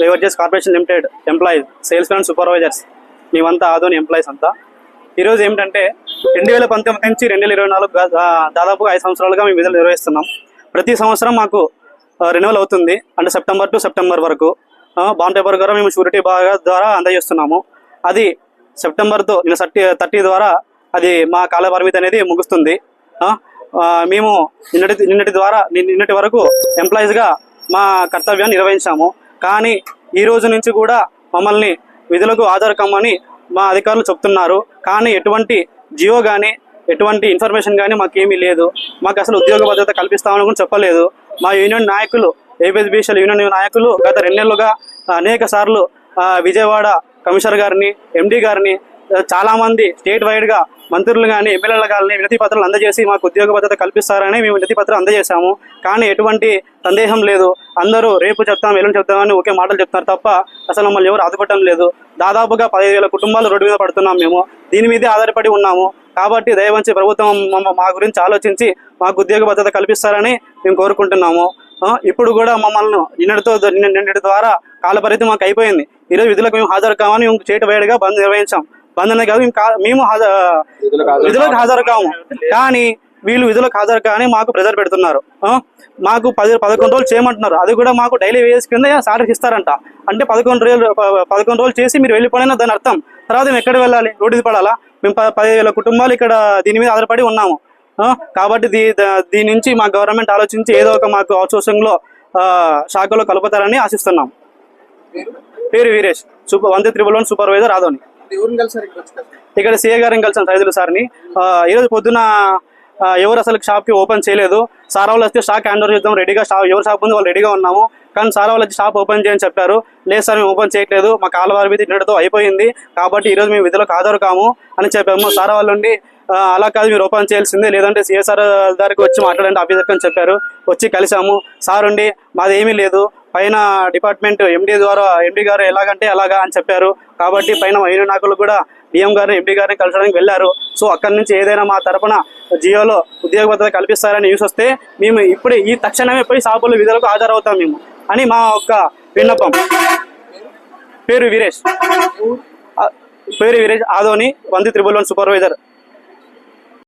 Beverages corporation limited employees sales and supervisors మేమంతా Adoni employees అంతా. ఈరోజు ఏమిటంటే రెండు వేల పంతొమ్మిది నుంచి రెండు వేల ఇరవై నాలుగు దాదాపుగా ఐదు సంవత్సరాలుగా మేము విధులు నిర్వహిస్తున్నాం. ప్రతి సంవత్సరం మాకు రెన్యువల్ అవుతుంది. అంటే సెప్టెంబర్ టు సెప్టెంబర్ వరకు. బాండ్ పేపర్ ద్వారా మేము షూరిటీ బాగా ద్వారా అందజేస్తున్నాము. అది సెప్టెంబర్తో నిన్న థర్టీ థర్టీ ద్వారా అది మా కాల పరిమితి అనేది ముగుస్తుంది. మేము నిన్నటి నిన్నటి ద్వారా నిన్నటి వరకు ఎంప్లాయీస్గా మా కర్తవ్యాన్ని నిర్వహించాము. కానీ ఈ రోజు నుంచి కూడా మమ్మల్ని విధులకు హాజరు కమ్మని మా అధికారులు చెప్తున్నారు. కానీ ఎటువంటి జియో కానీ ఎటువంటి ఇన్ఫర్మేషన్ కానీ మాకేమీ లేదు. మాకు అసలు ఉద్యోగ భద్రత కల్పిస్తామని కూడా చెప్పలేదు. మా యూనియన్ నాయకులు ఏపీఎస్బీసీఎల్ యూనియన్ నాయకులు గత రెండేళ్ళుగా అనేక సార్లు విజయవాడ కమిషనర్ గారిని ఎండి గారిని చాలామంది స్టేట్ వైడ్గా మంత్రులు కానీ ఎమ్మెల్యేలు కానీ వినతి పత్రాలు అందజేసి మాకు ఉద్యోగ భద్రత కల్పిస్తారని మేము వినతి పత్రం అందజేశాము. కానీ ఎటువంటి సందేహం లేదు. అందరూ రేపు చెప్తాం ఎల్లుండి చెప్తామని ఒకే మాటలు చెప్తున్నారు తప్ప అసలు మమ్మల్ని ఎవరు ఆదుపడటం లేదు. దాదాపుగా పదిహేను వేల కుటుంబాలు రోడ్డు మీద పడుతున్నాం మేము. దీని మీదే ఆధారపడి ఉన్నాము. కాబట్టి దయవంచి ప్రభుత్వం మా గురించి ఆలోచించి మాకు ఉద్యోగ భద్రత కల్పిస్తారని మేము కోరుకుంటున్నాము. ఇప్పుడు కూడా మమ్మల్ని నిన్నటితో నిన్నటి ద్వారా కాలపరిధి మాకు అయిపోయింది. ఈరోజు విధులకు మేము హాజరు కావాలని మేము చేటు వేడిగా బంద్ నిర్వహించాం. అనేది కాదు మేము విధులకు హాజరు కాము. కానీ వీళ్ళు విధులకు హాజరు కానీ మాకు ప్రెజర్ పెడుతున్నారు? మాకు పది పదకొండు రోజులు చేయమంటున్నారు. అది కూడా మాకు డైలీ వేస్ కింద సాలరీ ఇస్తారంట. అంటే పదకొండు రోజులు పదకొండు రోజులు చేసి మీరు వెళ్ళిపోయినా దాని అర్థం. తర్వాత మేము ఎక్కడ వెళ్ళాలి? రోడ్డు పడాలా? మేము ప- పదిహేను వేల కుటుంబాలు ఇక్కడ దీని మీద ఆధారపడి ఉన్నాము? కాబట్టి దీ దీని నుంచి మా గవర్నమెంట్ ఆలోచించి ఏదో ఒక మాకు అవుట్సోర్సింగ్లో శాఖలో కలుపుతారని ఆశిస్తున్నాం. పేరు? Veeresh. Super one triple one supervisor Adoni. కలిసారు ఇక్కడ సీఏ గారిని కలిసాను రైతులు సార్ని. ఈరోజు పొద్దున ఎవరు అసలు షాప్కి ఓపెన్ చేయలేదు. సార్ వాళ్ళు వస్తే స్టాక్ హ్యాండ్ ఓవర్ చేద్దాం రెడీగా షాప్ ఎవరు షాప్ ఉంది వాళ్ళు రెడీగా ఉన్నాము. కానీ సార్ వాళ్ళు వచ్చి షాప్ ఓపెన్ చేయని చెప్పారు. లేదు సార్ మేము ఓపెన్ చేయట్లేదు మా కాలువారి మీద నిన్నటితో అయిపోయింది. కాబట్టి ఈరోజు మేము విధులకు హాజరు కాము అని చెప్పాము. సార్ వాళ్ళు ఉండి అలా కాదు మీరు ఓపెన్ చేయాల్సిందే. లేదంటే సిఎస్ఆర్ దగ్గరికి వచ్చి మాట్లాడండి ఆఫీసర్ అని చెప్పారు. వచ్చి కలిసాము. సార్ ఉండి మాది ఏమీ లేదు. పైన డిపార్ట్మెంట్ ఎండీ ద్వారా ఎండీ గారు ఎలాగంటే అలాగా అని చెప్పారు. కాబట్టి పైన యూనియన్ నాయకులు కూడా డిఎం గారిని ఎంపీ గారిని కలసడానికి వెళ్ళారు. సో అక్కడి నుంచి ఏదైనా మా తరపున జియోలో ఉద్యోగ భద్రత కల్పిస్తారని న్యూస్ వస్తే మేము ఇప్పుడు ఈ తక్షణమే పోయి షాపులు విధులకు హాజరవుతాం మేము అని మా ఒక్క విన్నపం. పేరు వీరేష్. పేరు వీరేష్ ఆదోని వంది త్రిబుల్ వన్ సూపర్వైజర్.